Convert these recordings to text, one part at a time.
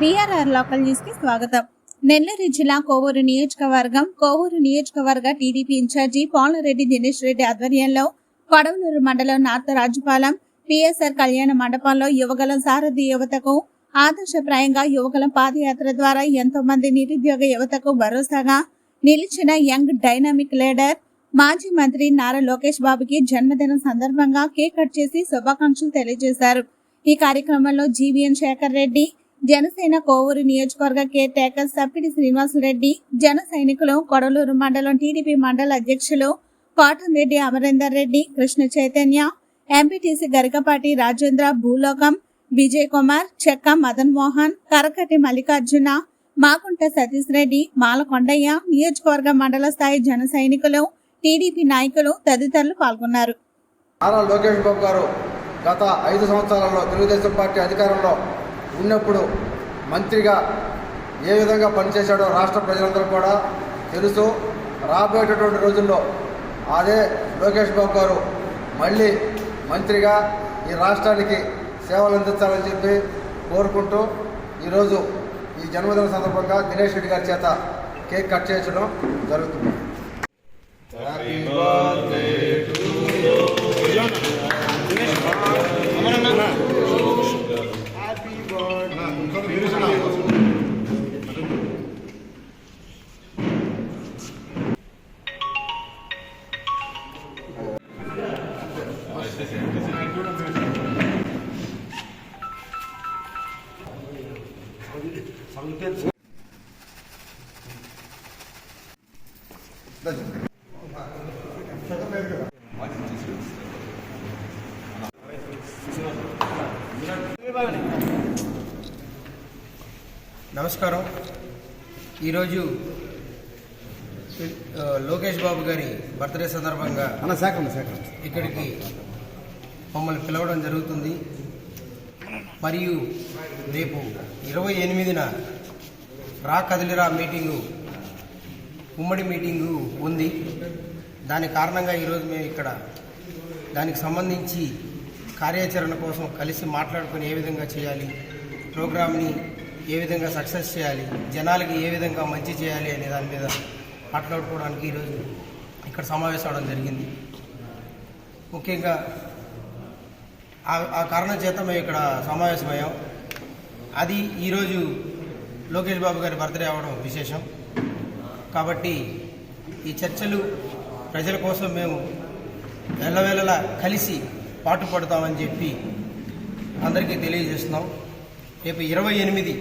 BRR local న్యూస్కి స్వాగతం. నెల్లూరు జిల్లా కోవూరు నియోజకవర్గం కోవూరు నియోజకవర్గ టీడీపీ ఇన్ఛార్జి పోలరెడ్డి దినేష్ రెడ్డి ఆధ్వర్యంలో కొడవలూరు మండలం నార్త రాజుపాలెం పిఎస్ఆర్ కళ్యాణ మండపంలో యువగలం సారథి యువతకు ఆదర్శప్రాయంగా యువగలం పాదయాత్ర ద్వారా ఎంతో మంది నిరుద్యోగ యువతకు భరోసాగా నిలిచిన యంగ్ డైనామిక్ లీడర్ మాజీ మంత్రి నారా లోకేష్ బాబుకి జన్మదినం సందర్భంగా కేక్ కట్ చేసి శుభాకాంక్షలు తెలియజేశారు. ఈ కార్యక్రమంలో G V N Sekhar Reddy Janasena Kovur నియోజకవర్గ కేర్ టేకర్ సప్పిడి శ్రీనివాసరెడ్డి జన సైనికులు కొడలూరు మండలం టీడీపీ మండల అధ్యక్షులు కాటన్ రెడ్డి అమరేందర్ రెడ్డి కృష్ణ చైతన్య ఎంపీటీసీ గరికపాటి రాజేంద్ర భూలోకం విజయ్ కుమార్ చెక్క మదన్ మోహన్ కరకటి మల్లికార్జున మాకుంట సతీష్ రెడ్డి మాలకొండయ్య నియోజకవర్గ మండల స్థాయి జన సైనికులు టీడీపీ నాయకులు తదితరులు పాల్గొన్నారు. నారా లోకేష్ బాబు గారు గత ఐదు సంవత్సరాలలో తెలుగుదేశం పార్టీ అధికారంలో ఉన్నప్పుడు మంత్రిగా ఏ విధంగా పనిచేశాడో రాష్ట్ర ప్రజలందరూ కూడా తెలుసు. రాబోయేటటువంటి రోజుల్లో అదే లోకేష్ బాబు గారు మళ్ళీ మంత్రిగా ఈ రాష్ట్రానికి సేవలు అందించాలని చెప్పి కోరుకుంటూ ఈరోజు ఈ జన్మదిన సందర్భంగా దినేష్ రెడ్డి గారి చేత కేక్ కట్ చేయించడం జరుగుతుంది. నమస్కారం. ఈరోజు లోకేష్ బాబు గారి బర్త్డే సందర్భంగా ఇక్కడికి మమ్మల్ని పిలవడం జరుగుతుంది. మరియు రేపు ఇరవై ఎనిమిదిన రా కదిలిరా మీటింగు ఉమ్మడి మీటింగు ఉంది. దాని కారణంగా ఈరోజు మేము ఇక్కడ దానికి సంబంధించి కార్యాచరణ కోసం కలిసి మాట్లాడుకొని ఏ విధంగా చేయాలి ప్రోగ్రామ్ని ఏ విధంగా సక్సెస్ చేయాలి జనాలకి ఏ విధంగా మంచి చేయాలి అనే దాని మీద మాట్లాడుకోవడానికి ఈరోజు ఇక్కడ సమావేశం అవడం జరిగింది. ముఖ్యంగా ఆ- ఆ కారణం చేత మేము ఇక్కడ సమావేశమయ్యాం. అది ఈరోజు లోకేష్ బాబు గారి బర్త్డే అవ్వడం విశేషం. కాబట్టి ఈ చర్చలు ప్రజల కోసం మేము ఎల్లవేళలా కలిసి పాటుపడతామని చెప్పి అందరికీ తెలియజేస్తున్నాం. రేపు ఇరవై ఎనిమిది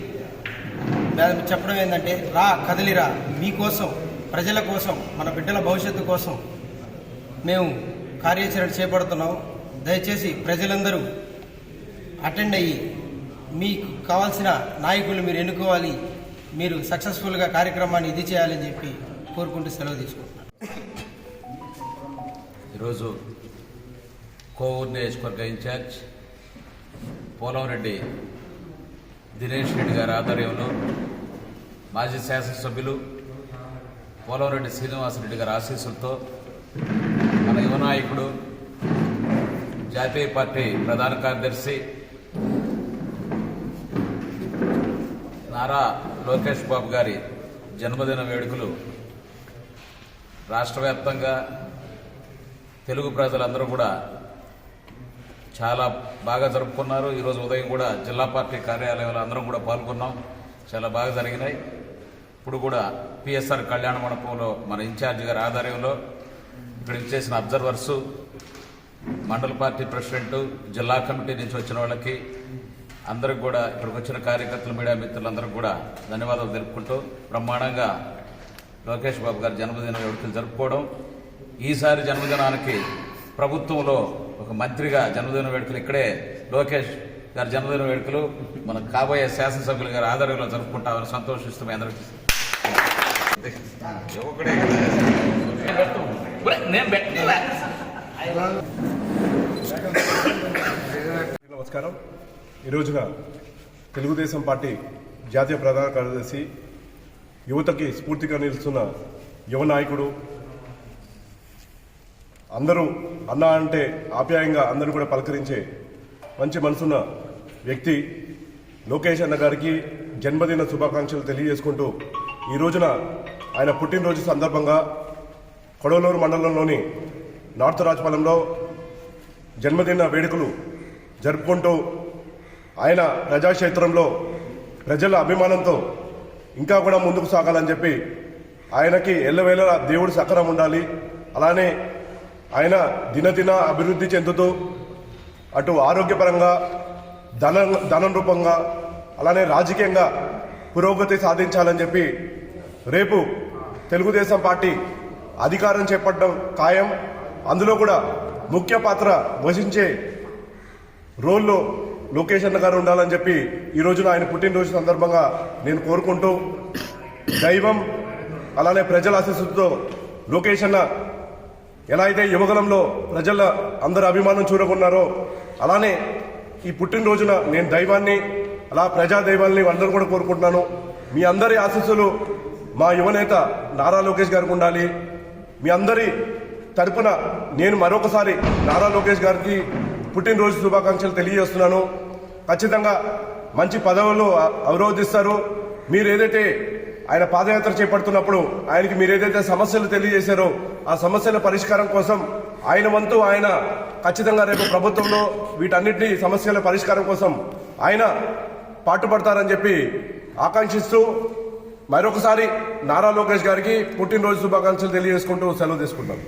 మేము చెప్పడం ఏంటంటే రా కదలిరా. మీకోసం ప్రజల కోసం మన బిడ్డల భవిష్యత్తు కోసం మేము కార్యాచరణ చేపడుతున్నాం. దయచేసి ప్రజలందరూ అటెండ్ అయ్యి మీకు కావాల్సిన నాయకులు మీరు ఎన్నుకోవాలి. మీరు సక్సెస్ఫుల్గా కార్యక్రమాన్ని ఇది చేయాలని చెప్పి కోరుకుంటూ సెలవు తీసుకుంటున్నాను. ఈరోజు కోవూరు నియోజకవర్గ ఇన్ఛార్జ్ పోలవరెడ్డి దినేష్ రెడ్డి గారి ఆధ్వర్యంలో మాజీ శాసనసభ్యులు పోలవరెడ్డి శ్రీనివాసరెడ్డి గారి ఆశీస్సులతో మన యువనాయకుడు జాతీయ పార్టీ ప్రధాన కార్యదర్శి నారా లోకేష్ బాబు గారి జన్మదిన వేడుకలు. రాష్ట్ర వ్యాప్తంగా తెలుగు ప్రజలందరూ కూడా చాలా బాగా జరుపుకున్నారు. ఈరోజు ఉదయం కూడా జిల్లా పార్టీ కార్యాలయంలో అందరం కూడా పాల్గొన్నాం. చాలా బాగా జరిగినాయి. ఇప్పుడు కూడా పిఎస్ఆర్ కళ్యాణ మండపంలో మన ఇన్ఛార్జ్ గారి ఆధ్వర్యంలో ఇక్కడ ఇచ్చేసిన అబ్జర్వర్స్ మండల పార్టీ ప్రెసిడెంట్ జిల్లా కమిటీ నుంచి వచ్చిన వాళ్ళకి అందరికి కూడా ఇక్కడికి వచ్చిన కార్యకర్తలు మీడియా మిత్రులందరికీ కూడా ధన్యవాదాలు తెలుపుకుంటూ బ్రహ్మాండంగా లోకేష్ బాబు గారి జన్మదిన వేడుకలు జరుపుకోవడం. ఈసారి జన్మదినానికి ప్రభుత్వంలో ఒక మంత్రిగా జన్మదిన వేడుకలు ఇక్కడే లోకేష్ గారి జన్మదిన వేడుకలు మన కాబోయే శాసనసభ్యులు గారి ఆధ్వర్యంలో జరుపుకుంటామని సంతోషిస్తూ మీ అందరికీ నేను పెట్టలే నమస్కారం. ఈ రోజున తెలుగుదేశం పార్టీ జాతీయ ప్రధాన కార్యదర్శి యువతకి స్ఫూర్తిగా నిలుస్తున్న యువ నాయకుడు అందరూ అన్న అంటే ఆప్యాయంగా అందరూ కూడా పలకరించే మంచి మనసున్న వ్యక్తి లోకేష్ అన్న గారికి జన్మదిన శుభాకాంక్షలు తెలియజేసుకుంటూ ఈ రోజున ఆయన పుట్టినరోజు సందర్భంగా కొడవలూరు మండలంలోని నార్త్ రాజపాలెంలో జన్మదిన వేడుకలు జరుపుకుంటూ ఆయన ప్రజాక్షేత్రంలో ప్రజల అభిమానంతో ఇంకా కూడా ముందుకు సాగాలని చెప్పి ఆయనకి ఎల్లవేళ దేవుడు సకరం ఉండాలి. అలానే ఆయన దినదిన అభివృద్ధి చెందుతూ అటు ఆరోగ్యపరంగా ధన ధనం రూపంగా అలానే రాజకీయంగా పురోగతి సాధించాలని చెప్పి రేపు తెలుగుదేశం పార్టీ అధికారం చేపట్టడం ఖాయం. అందులో కూడా ముఖ్య పాత్ర వహించే రోల్లో లోకేష్ అన్న గారు ఉండాలని చెప్పి ఈ రోజున ఆయన పుట్టినరోజు సందర్భంగా నేను కోరుకుంటూ దైవం అలానే ప్రజల ఆశీస్సులతో లోకేష్ అన్న ఎలా అయితే యువగలంలో ప్రజల అందరి అభిమానం చూడకున్నారో అలానే ఈ పుట్టినరోజున నేను దైవాన్ని అలా ప్రజా దైవాన్ని అందరూ కూడా కోరుకుంటున్నాను. మీ అందరి ఆశీస్సులు మా యువనేత నారా లోకేష్ గారికి ఉండాలి. మీ అందరి తరపున నేను మరొకసారి నారా లోకేష్ గారికి పుట్టినరోజు శుభాకాంక్షలు తెలియజేస్తున్నాను. ఖచ్చితంగా మంచి పదవులు అవరోధిస్తారు. మీరు ఏదైతే ఆయన పాదయాత్ర చేపడుతున్నప్పుడు ఆయనకి మీరు ఏదైతే సమస్యలు తెలియజేశారో ఆ సమస్యల పరిష్కారం కోసం ఆయన వంతు ఆయన ఖచ్చితంగా రేపు ప్రభుత్వంలో వీటన్నిటిని సమస్యల పరిష్కారం కోసం ఆయన పాటుపడతారని చెప్పి ఆకాంక్షిస్తూ మరొకసారి నారా లోకేష్ గారికి పుట్టినరోజు శుభాకాంక్షలు తెలియజేసుకుంటూ సెలవు తీసుకుంటాం